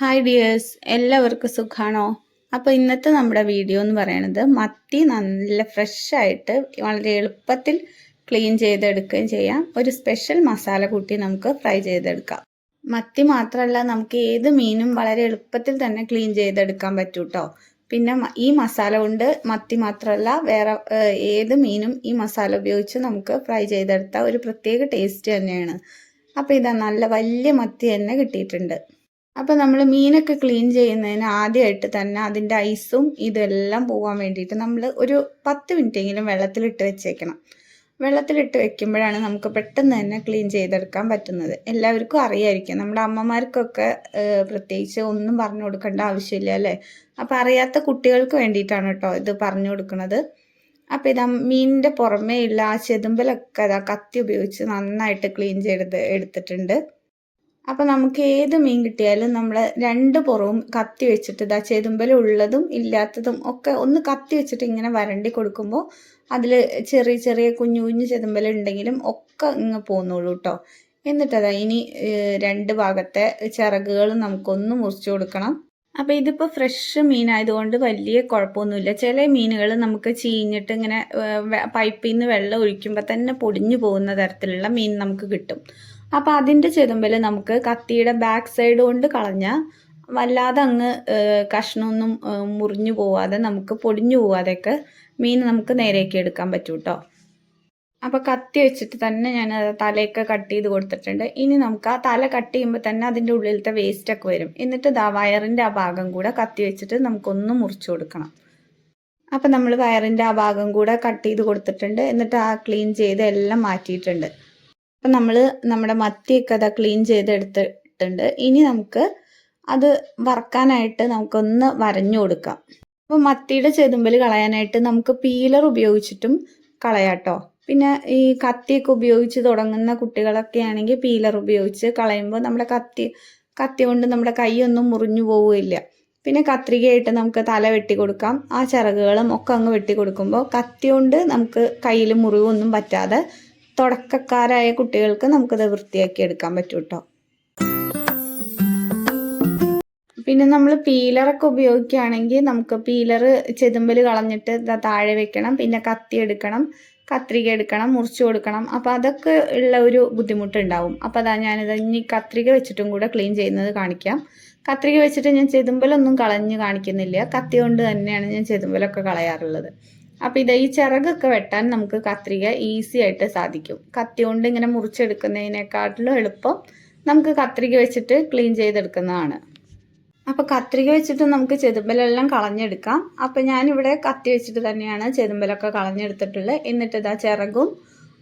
Hi dears എല്ലാവർക്കും സുഖാണോ? അപ്പോൾ ഇന്നത്തെ നമ്മുടെ വീഡിയോ എന്ന് പറയുന്നത് മത്തി നല്ല ഫ്രഷായിട്ട് വളരെ എളുപ്പത്തിൽ ക്ലീൻ ചെയ്തെടുക്കുകയും ചെയ്യാം. ഒരു സ്പെഷ്യൽ മസാല കൂട്ടി നമുക്ക് ഫ്രൈ ചെയ്തെടുക്കാം. മത്തി മാത്രമല്ല നമുക്ക് ഏത് മീനും വളരെ എളുപ്പത്തിൽ തന്നെ ക്ലീൻ ചെയ്തെടുക്കാൻ പറ്റൂ കേട്ടോ പിന്നെ ഈ മസാല കൊണ്ട് മത്തി മാത്രമല്ല വേറെ ഏത് മീനും ഈ മസാല ഉപയോഗിച്ച് നമുക്ക് ഫ്രൈ ചെയ്തെടുത്താൽ ഒരു പ്രത്യേക ടേസ്റ്റ് തന്നെയാണ്. അപ്പോൾ ഇതാ നല്ല വലിയ മത്തി തന്നെ കിട്ടിയിട്ടുണ്ട്. അപ്പോൾ നമ്മൾ മീനൊക്കെ ക്ലീൻ ചെയ്യുന്നതിന് ആദ്യമായിട്ട് തന്നെ അതിന്റെ ഐസും ഇതെല്ലാം പോകാൻ വേണ്ടിയിട്ട് നമ്മൾ ഒരു പത്ത് മിനിറ്റെങ്കിലും വെള്ളത്തിലിട്ട് വെച്ചേക്കണം. വെള്ളത്തിലിട്ട് വെക്കുമ്പോഴാണ് നമുക്ക് പെട്ടെന്ന് തന്നെ ക്ലീൻ ചെയ്തെടുക്കാൻ പറ്റുന്നത്. എല്ലാവർക്കും അറിയായിരിക്കും. നമ്മുടെ അമ്മമാർക്കൊക്കെ പ്രത്യേകിച്ച് ഒന്നും പറഞ്ഞു കൊടുക്കേണ്ട ആവശ്യമില്ല അല്ലേ? അപ്പോൾ അറിയാത്ത കുട്ടികൾക്ക് വേണ്ടിയിട്ടാണ് കേട്ടോ ഇത് പറഞ്ഞു കൊടുക്കുന്നത്. അപ്പോൾ ഇതാ മീനിന്റെ പുറമേ ഉള്ള ആ ചെതുമ്പലൊക്കെ അതാ കത്തി ഉപയോഗിച്ച് നന്നായിട്ട് ക്ലീൻ ചെയ്ത് എടുത്തിട്ടുണ്ട്. അപ്പോൾ നമുക്ക് ഏത് മീൻ കിട്ടിയാലും നമ്മൾ രണ്ട് പുറവും കത്തി വെച്ചിട്ട് ഇതാ ചെതുമ്പൽ ഉള്ളതും ഇല്ലാത്തതും ഒക്കെ ഒന്ന് കത്തി വെച്ചിട്ട് ഇങ്ങനെ വരണ്ടി കൊടുക്കുമ്പോൾ അതിൽ ചെറിയ ചെറിയ കുഞ്ഞു കുഞ്ഞു ചെതുമ്പൽ ഉണ്ടെങ്കിലും ഒക്കെ ഇങ്ങ് പോന്നോളൂ കേട്ടോ എന്നിട്ടതാ ഇനി രണ്ട് ഭാഗത്തെ ചിറകുകൾ നമുക്കൊന്ന് മുറിച്ചു കൊടുക്കണം. അപ്പോൾ ഇതിപ്പോ ഫ്രഷ് മീനായതുകൊണ്ട് വലിയ കുഴപ്പമൊന്നുമില്ല. ചില മീനുകൾ നമുക്ക് ചീഞ്ഞിട്ട് ഇങ്ങനെ പൈപ്പിൽ നിന്ന് വെള്ളം ഒഴിക്കുമ്പോൾ തന്നെ പൊടിഞ്ഞു പോകുന്ന തരത്തിലുള്ള മീൻ നമുക്ക് കിട്ടും. അപ്പോൾ അതിന്റെ ചെതുമ്പിൽ നമുക്ക് കത്തിയുടെ ബാക്ക് സൈഡ് കൊണ്ട് കളഞ്ഞാൽ വല്ലാതെ അങ്ങ് കഷ്ണമൊന്നും മുറിഞ്ഞു പോവാതെ നമുക്ക് പൊടിഞ്ഞു പോവാതെയൊക്കെ മീൻ നമുക്ക് നേരെയൊക്കെ എടുക്കാൻ പറ്റും കേട്ടോ അപ്പോൾ കത്തി വെച്ചിട്ട് തന്നെ ഞാൻ തലയൊക്കെ കട്ട് ചെയ്ത് കൊടുത്തിട്ടുണ്ട്. ഇനി നമുക്ക് ആ തല കട്ട് ചെയ്യുമ്പോൾ തന്നെ അതിന്റെ ഉള്ളിലത്തെ വേസ്റ്റ് ഒക്കെ വരും. എന്നിട്ട് ദാ വയറിന്റെ ആ ഭാഗം കൂടെ കത്തി വെച്ചിട്ട് നമുക്കൊന്ന് മുറിച്ചു കൊടുക്കണം. അപ്പം നമ്മൾ വയറിന്റെ ആ ഭാഗം കൂടെ കട്ട് ചെയ്ത് കൊടുത്തിട്ടുണ്ട്. എന്നിട്ട് ആ ക്ലീൻ ചെയ്ത് എല്ലാം മാറ്റിയിട്ടുണ്ട്. അപ്പം നമ്മൾ നമ്മുടെ മത്തിയൊക്കെ അതാ ക്ലീൻ ചെയ്തെടുത്തിട്ടുണ്ട്. ഇനി നമുക്ക് അത് വറക്കാനായിട്ട് നമുക്കൊന്ന് വരഞ്ഞു കൊടുക്കാം. അപ്പോൾ മത്തിയുടെ ചെതുമ്പൽ കളയാനായിട്ട് നമുക്ക് പീലർ ഉപയോഗിച്ചിട്ടും കളയാട്ടോ. പിന്നെ ഈ കത്തിയൊക്കെ ഉപയോഗിച്ച് തുടങ്ങുന്ന കുട്ടികളൊക്കെ ആണെങ്കിൽ പീലർ ഉപയോഗിച്ച് കളയുമ്പോൾ നമ്മുടെ കത്തി കത്തി കൊണ്ട് നമ്മുടെ കൈയൊന്നും മുറിഞ്ഞു പോവുകയില്ല. പിന്നെ കത്രികയായിട്ട് നമുക്ക് തല വെട്ടി കൊടുക്കാം. ആ ചിറകുകളും ഒക്കെ അങ്ങ് വെട്ടി കൊടുക്കുമ്പോൾ കത്തി കൊണ്ട് നമുക്ക് കയ്യിൽ മുറിവൊന്നും പറ്റാതെ തുടക്കക്കാരായ കുട്ടികൾക്ക് നമുക്കത് വൃത്തിയാക്കി എടുക്കാൻ പറ്റും കേട്ടോ പിന്നെ നമ്മൾ പീലറൊക്കെ ഉപയോഗിക്കുകയാണെങ്കിൽ നമുക്ക് പീലർ ചെതുമ്പൽ കളഞ്ഞിട്ട് താഴെ വെക്കണം പിന്നെ കത്തി എടുക്കണം കത്രിക എടുക്കണം മുറിച്ചു കൊടുക്കണം. അപ്പോൾ അതൊക്കെ ഉള്ള ഒരു ബുദ്ധിമുട്ടുണ്ടാവും. അപ്പോൾ അതാ ഞാനിത് ഇനി കത്രിക വെച്ചിട്ടും കൂടെ ക്ലീൻ ചെയ്യുന്നത് കാണിക്കാം. കത്രിക വെച്ചിട്ട് ഞാൻ ചെതുമ്പലൊന്നും കളഞ്ഞ് കാണിക്കുന്നില്ല. കത്തി കൊണ്ട് തന്നെയാണ് ഞാൻ ചെതുമ്പലൊക്കെ കളയാറുള്ളത്. അപ്പോൾ ഇത് ഈ ചിറകൊക്കെ വെട്ടാൻ നമുക്ക് കത്രിക ഈസി ആയിട്ട് സാധിക്കും. കത്തി കൊണ്ട് ഇങ്ങനെ മുറിച്ചെടുക്കുന്നതിനേക്കാട്ടിലും എളുപ്പം നമുക്ക് കത്രിക വെച്ചിട്ട് ക്ലീൻ ചെയ്തെടുക്കുന്നതാണ്. അപ്പോൾ കത്രിക വെച്ചിട്ട് നമുക്ക് ചെതുമ്പലെല്ലാം കളഞ്ഞെടുക്കാം. അപ്പോൾ ഞാനിവിടെ കത്തി വെച്ചിട്ട് തന്നെയാണ് ചെതുമ്പലൊക്കെ കളഞ്ഞെടുത്തിട്ടുള്ളത് എന്നിട്ട് ഇതാ ചിറകും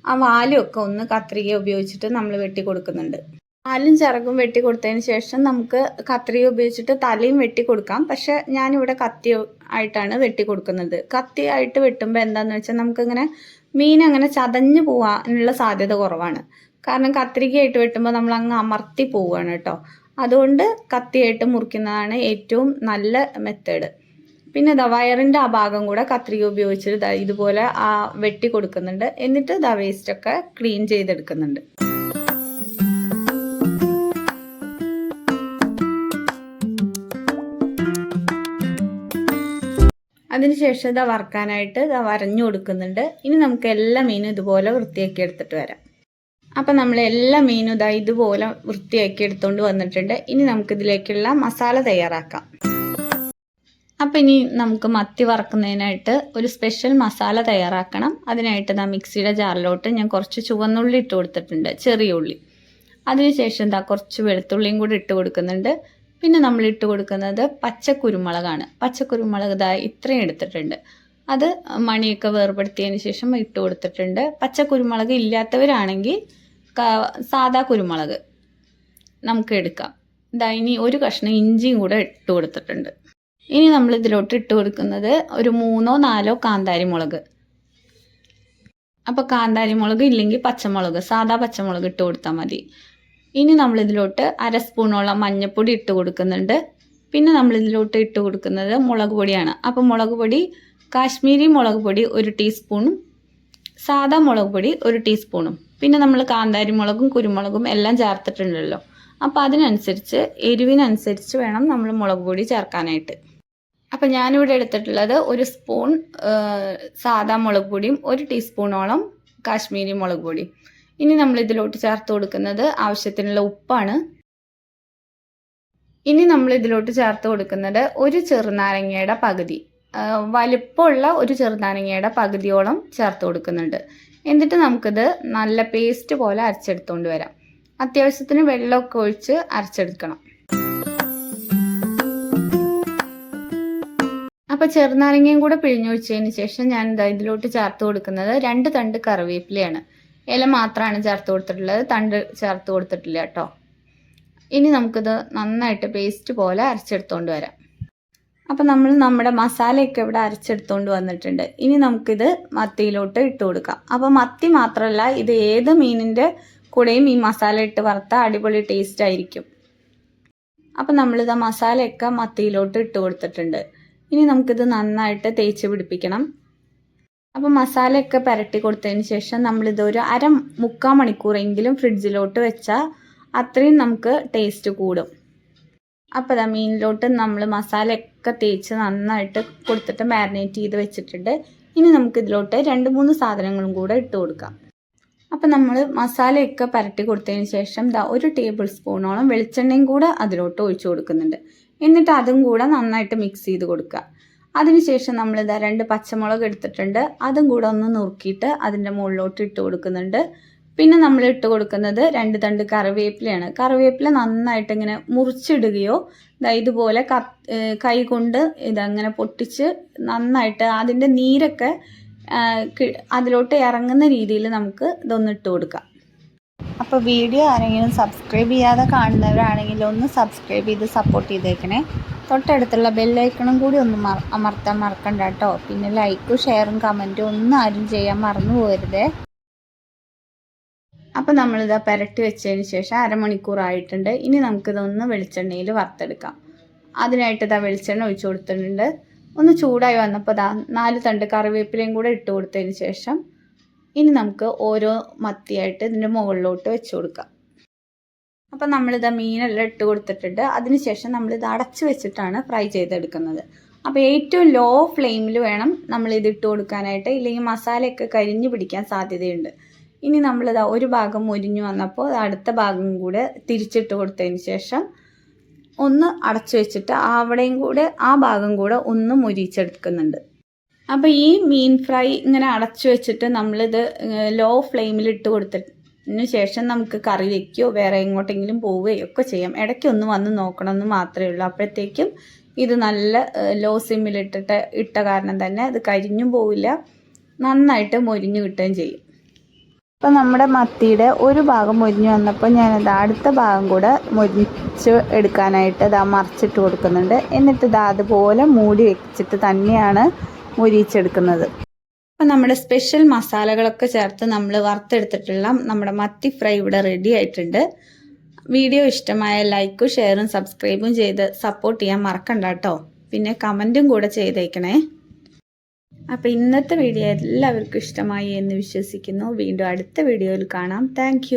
ആ വാലും ഒക്കെ ഒന്ന് കത്രിക ഉപയോഗിച്ചിട്ട് നമ്മൾ വെട്ടി കൊടുക്കുന്നുണ്ട്. വാലും ചിറകും വെട്ടി കൊടുത്തതിന് ശേഷം നമുക്ക് കത്രിക ഉപയോഗിച്ചിട്ട് തലയും വെട്ടി കൊടുക്കാം. പക്ഷെ ഞാനിവിടെ കത്തി ആയിട്ടാണ് വെട്ടി കൊടുക്കുന്നത്. കത്തി ആയിട്ട് വെട്ടുമ്പോൾ എന്താന്ന് വെച്ചാൽ നമുക്കിങ്ങനെ മീൻ അങ്ങനെ ചതഞ്ഞു പോവാനുള്ള സാധ്യത കുറവാണ്. കാരണം കത്രികയായിട്ട് വെട്ടുമ്പോൾ നമ്മൾ അങ്ങ് അമർത്തി പോവുകയാണ് കേട്ടോ. അതുകൊണ്ട് കത്തിയായിട്ട് മുറിക്കുന്നതാണ് ഏറ്റവും നല്ല മെത്തേഡ്. പിന്നെ ദ വയറിന്റെ ആ ഭാഗം കൂടെ കത്രിക ഉപയോഗിച്ചിട്ട് ഇതുപോലെ ആ വെട്ടി കൊടുക്കുന്നുണ്ട്. എന്നിട്ട് ദാ വേസ്റ്റൊക്കെ ക്ലീൻ ചെയ്തെടുക്കുന്നുണ്ട്. അതിനുശേഷം ഇതാ വറക്കാനായിട്ട് ഇതാ വരഞ്ഞു കൊടുക്കുന്നുണ്ട്. ഇനി നമുക്ക് എല്ലാ മീനും ഇതുപോലെ വൃത്തിയാക്കി എടുത്തിട്ട് വരാം. അപ്പം നമ്മൾ എല്ലാ മീനും ഇതാ ഇതുപോലെ വൃത്തിയാക്കി എടുത്തുകൊണ്ട് വന്നിട്ടുണ്ട്. ഇനി നമുക്ക് ഇതിലേക്കുള്ള മസാല തയ്യാറാക്കാം. അപ്പം ഇനി നമുക്ക് മത്തി വറക്കുന്നതിനായിട്ട് ഒരു സ്പെഷ്യൽ മസാല തയ്യാറാക്കണം. അതിനായിട്ട് ഇതാ മിക്സിയുടെ ജാറിലോട്ട് ഞാൻ കുറച്ച് ചുവന്നുള്ളി ഇട്ട് കൊടുത്തിട്ടുണ്ട് ചെറിയ ഉള്ളി. അതിനുശേഷം എന്താ കുറച്ച് വെളുത്തുള്ളിയും കൂടി ഇട്ട് കൊടുക്കുന്നുണ്ട്. പിന്നെ നമ്മൾ ഇട്ട് കൊടുക്കുന്നത് പച്ചക്കുരുമുളകാണ്. പച്ചക്കുരുമുളക് ഇതാ ഇത്രയും എടുത്തിട്ടുണ്ട്. അത് മണിയൊക്കെ വേർപെടുത്തിയതിന് ശേഷം ഇട്ട് കൊടുത്തിട്ടുണ്ട്. പച്ചക്കുരുമുളക് ഇല്ലാത്തവരാണെങ്കിൽ സാദാ കുരുമുളക് നമുക്ക് എടുക്കാം. ഇതാ ഇനി ഒരു കഷ്ണം ഇഞ്ചിയും കൂടെ ഇട്ട് കൊടുത്തിട്ടുണ്ട്. ഇനി നമ്മൾ ഇതിലോട്ട് ഇട്ട് കൊടുക്കുന്നത് ഒരു മൂന്നോ നാലോ കാന്താരി മുളക് അപ്പോൾ കാന്താരി മുളക് ഇല്ലെങ്കിൽ പച്ചമുളക് സാദാ പച്ചമുളക് ഇട്ട് കൊടുത്താൽ മതി. ഇനി നമ്മൾ ഇതിലോട്ട് അര സ്പൂണോളം മഞ്ഞൾപ്പൊടി ഇട്ട് കൊടുക്കുന്നുണ്ട്. പിന്നെ നമ്മൾ ഇതിലോട്ട് ഇട്ട് കൊടുക്കുന്നത് മുളക് പൊടിയാണ്. അപ്പോൾ മുളക് പൊടി കാശ്മീരി മുളക് പൊടി ഒരു ടീസ്പൂണും സാദാ മുളക് പൊടി ഒരു ടീസ്പൂണും. പിന്നെ നമ്മൾ കാന്താരി മുളകും കുരുമുളകും എല്ലാം ചേർത്തിട്ടുണ്ടല്ലോ. അപ്പോൾ അതിനനുസരിച്ച് എരിവിനനുസരിച്ച് വേണം നമ്മൾ മുളക് പൊടി ചേർക്കാനായിട്ട്. അപ്പം ഞാനിവിടെ എടുത്തിട്ടുള്ളത് ഒരു സ്പൂൺ സാധാ മുളക് പൊടിയും ഒരു ടീസ്പൂണോളം കാശ്മീരി മുളക് പൊടിയും. ഇനി നമ്മൾ ഇതിലോട്ട് ചേർത്ത് കൊടുക്കുന്നത് ആവശ്യത്തിനുള്ള ഉപ്പാണ്. ഇനി നമ്മൾ ഇതിലോട്ട് ചേർത്ത് കൊടുക്കുന്നത് ഒരു ചെറുനാരങ്ങയുടെ പകുതി. വലിപ്പമുള്ള ഒരു ചെറുനാരങ്ങയുടെ പകുതിയോളം ചേർത്ത് കൊടുക്കുന്നുണ്ട്. എന്നിട്ട് നമുക്കിത് നല്ല പേസ്റ്റ് പോലെ അരച്ചെടുത്തുകൊണ്ട് വരാം. അത്യാവശ്യത്തിന് വെള്ളമൊക്കെ ഒഴിച്ച് അരച്ചെടുക്കണം. അപ്പോൾ ചെറുനാരങ്ങയും കൂടെ പിഴിഞ്ഞൊഴിച്ചതിന് ശേഷം ഞാൻ ഇതാ ഇതിലോട്ട് ചേർത്ത് കൊടുക്കുന്നത് രണ്ട് തണ്ട് കറിവേപ്പിലയാണ്. ഇല മാത്രമാണ് ചേർത്ത് കൊടുത്തിട്ടുള്ളത്. തണ്ട് ചേർത്ത് കൊടുത്തിട്ടില്ല കേട്ടോ ഇനി നമുക്കിത് നന്നായിട്ട് പേസ്റ്റ് പോലെ അരച്ചെടുത്തുകൊണ്ട് വരാം. അപ്പം നമ്മൾ നമ്മുടെ മസാലയൊക്കെ ഇവിടെ അരച്ചെടുത്തുകൊണ്ട് വന്നിട്ടുണ്ട്. ഇനി നമുക്കിത് മത്തിയിലോട്ട് ഇട്ട് കൊടുക്കാം. അപ്പോൾ മത്തി മാത്രമല്ല ഇത് ഏത് മീനിന്റെ കൂടെയും ഈ മസാല ഇട്ട് വറുത്ത അടിപൊളി ടേസ്റ്റ് ആയിരിക്കും. അപ്പം നമ്മളിത് മസാലയൊക്കെ മത്തിയിലോട്ട് ഇട്ട് കൊടുത്തിട്ടുണ്ട്. ഇനി നമുക്കിത് നന്നായിട്ട് തേച്ച് പിടിപ്പിക്കണം. അപ്പം മസാലയൊക്കെ പുരട്ടി കൊടുത്തതിന് ശേഷം നമ്മളിത് ഒരു അര മുക്കാൽ മണിക്കൂറെങ്കിലും ഫ്രിഡ്ജിലോട്ട് വെച്ചാൽ അത്രയും നമുക്ക് ടേസ്റ്റ് കൂടും. അപ്പോൾ അതാ മീനിലോട്ട് നമ്മൾ മസാലയൊക്കെ തേച്ച് നന്നായിട്ട് കൊടുത്തിട്ട് മാരിനേറ്റ് ചെയ്ത് വെച്ചിട്ടുണ്ട്. ഇനി നമുക്ക് ഇതിലോട്ട് രണ്ട് മൂന്ന് സാധനങ്ങളും കൂടെ ഇട്ട് കൊടുക്കാം. അപ്പം നമ്മൾ മസാലയൊക്കെ പരട്ടി കൊടുത്തതിന് ശേഷം ദാ ഒരു ടേബിൾ സ്പൂണോളം വെളിച്ചെണ്ണയും കൂടെ അതിലോട്ട് ഒഴിച്ചു കൊടുക്കുന്നുണ്ട്. എന്നിട്ട് അതും കൂടെ നന്നായിട്ട് മിക്സ് ചെയ്ത് കൊടുക്കുക. അതിനുശേഷം നമ്മൾ ഇതാ രണ്ട് പച്ചമുളക് എടുത്തിട്ടുണ്ട്. അതും കൂടെ ഒന്ന് നുറുക്കിയിട്ട് അതിന്റെ മുകളിലോട്ട് ഇട്ട് കൊടുക്കുന്നുണ്ട്. പിന്നെ നമ്മൾ ഇട്ട് കൊടുക്കുന്നത് രണ്ട് തണ്ട് കറിവേപ്പിലയാണ്. കറിവേപ്പില നന്നായിട്ട് ഇങ്ങനെ മുറിച്ചിടുകയോ ഇതാ ഇതുപോലെ കൈ കൊണ്ട് ഇതങ്ങനെ പൊട്ടിച്ച് നന്നായിട്ട് അതിന്റെ നീരൊക്കെ അതിലോട്ട് ഇറങ്ങുന്ന രീതിയിൽ നമുക്ക് ഇതൊന്ന് ഇട്ട് കൊടുക്കാം. അപ്പോൾ വീഡിയോ ആരെങ്കിലും സബ്സ്ക്രൈബ് ചെയ്യാതെ കാണുന്നവരാണെങ്കിൽ ഒന്ന് സബ്സ്ക്രൈബ് ചെയ്ത് സപ്പോർട്ട് ചെയ്തേക്കണേ. തൊട്ടടുത്തുള്ള ബെല്ലൈക്കണും കൂടി ഒന്ന് മറ അമർത്താൻ മറക്കണ്ട കേട്ടോ. പിന്നെ ലൈക്കും ഷെയറും കമന്റും ഒന്നും ആരും ചെയ്യാൻ മറന്നു പോകരുതേ. അപ്പോൾ നമ്മളിത് പുരട്ടി വെച്ചതിന് ശേഷം അരമണിക്കൂർ ആയിട്ടുണ്ട്. ഇനി നമുക്കിതൊന്ന് വെളിച്ചെണ്ണയിൽ വറുത്തെടുക്കാം. അതിനായിട്ട് ഇതാ വെളിച്ചെണ്ണ ഒഴിച്ചു കൊടുത്തിട്ടുണ്ട്. ഒന്ന് ചൂടായി വന്നപ്പോൾ ഇതാ നാല് തണ്ട് കറിവേപ്പിലയും കൂടെ ഇട്ട് കൊടുത്തതിന് ശേഷം ഇനി നമുക്ക് ഓരോ മത്തിയായിട്ട് ഇതിന്റെ മുകളിലോട്ട് വെച്ച് കൊടുക്കാം. അപ്പം നമ്മളിത് മീനെല്ലാം ഇട്ട് കൊടുത്തിട്ടുണ്ട്. അതിനുശേഷം നമ്മളിത് അടച്ചു വെച്ചിട്ടാണ് ഫ്രൈ ചെയ്തെടുക്കുന്നത്. അപ്പോൾ ഏറ്റവും ലോ ഫ്ലെയിമിൽ വേണം നമ്മൾ ഇത് ഇട്ട് കൊടുക്കാനായിട്ട്. ഇല്ലെങ്കിൽ മസാലയൊക്കെ കരിഞ്ഞു പിടിക്കാൻ സാധ്യതയുണ്ട്. ഇനി നമ്മളിത് ഒരു ഭാഗം മുരിഞ്ഞു വന്നപ്പോൾ അടുത്ത ഭാഗം കൂടെ തിരിച്ചിട്ട് കൊടുത്തതിന് ശേഷം ഒന്ന് അടച്ചു വെച്ചിട്ട് അവിടെയും കൂടെ ആ ഭാഗം കൂടെ ഒന്ന് മുരിച്ചെടുക്കുന്നുണ്ട് അപ്പോൾ ഈ മീൻ ഫ്രൈ ഇങ്ങനെ അടച്ചു വെച്ചിട്ട് നമ്മളിത് ലോ ഫ്ലെയിമിൽ ഇട്ട് കൊടുത്തതിന് ശേഷം നമുക്ക് കറി വയ്ക്കുകയോ വേറെ എങ്ങോട്ടെങ്കിലും പോവുകയോ ഒക്കെ ചെയ്യാം. ഇടയ്ക്ക് ഒന്ന് വന്ന് നോക്കണമെന്ന് മാത്രമേ ഉള്ളൂ. അപ്പോഴത്തേക്കും ഇത് നല്ല ലോ സിമ്മിലിട്ടിട്ട് ഇട്ട കാരണം തന്നെ അത് കരിഞ്ഞും പോവില്ല. നന്നായിട്ട് മൊരിഞ്ഞു കിട്ടുകയും ചെയ്യും. അപ്പോൾ നമ്മുടെ മത്തിയുടെ ഒരു ഭാഗം മൊരിഞ്ഞു വന്നപ്പോൾ ഞാനത് അടുത്ത ഭാഗം കൂടെ മൊരിച്ച് എടുക്കാനായിട്ട് ഇതാ മറിച്ചിട്ട് കൊടുക്കുന്നുണ്ട്. എന്നിട്ട് ഇതാ അതുപോലെ മൂടി വെച്ചിട്ട് തന്നെയാണ് മൊരിച്ചെടുക്കുന്നത് അപ്പോൾ നമ്മുടെ സ്പെഷ്യൽ മസാലകളൊക്കെ ചേർത്ത് നമ്മൾ വറുത്തെടുത്തിട്ടുള്ള നമ്മുടെ മത്തി ഫ്രൈ ഇവിടെ റെഡി ആയിട്ടുണ്ട്. വീഡിയോ ഇഷ്ടമായ ലൈക്കും ഷെയറും സബ്സ്ക്രൈബും ചെയ്ത് സപ്പോർട്ട് ചെയ്യാൻ മറക്കണ്ട കേട്ടോ പിന്നെ കമന്റും കൂടെ ചെയ്തേക്കണേ. അപ്പോൾ ഇന്നത്തെ വീഡിയോ എല്ലാവർക്കും ഇഷ്ടമായി എന്ന് വിശ്വസിക്കുന്നു. വീണ്ടും അടുത്ത വീഡിയോയിൽ കാണാം. താങ്ക്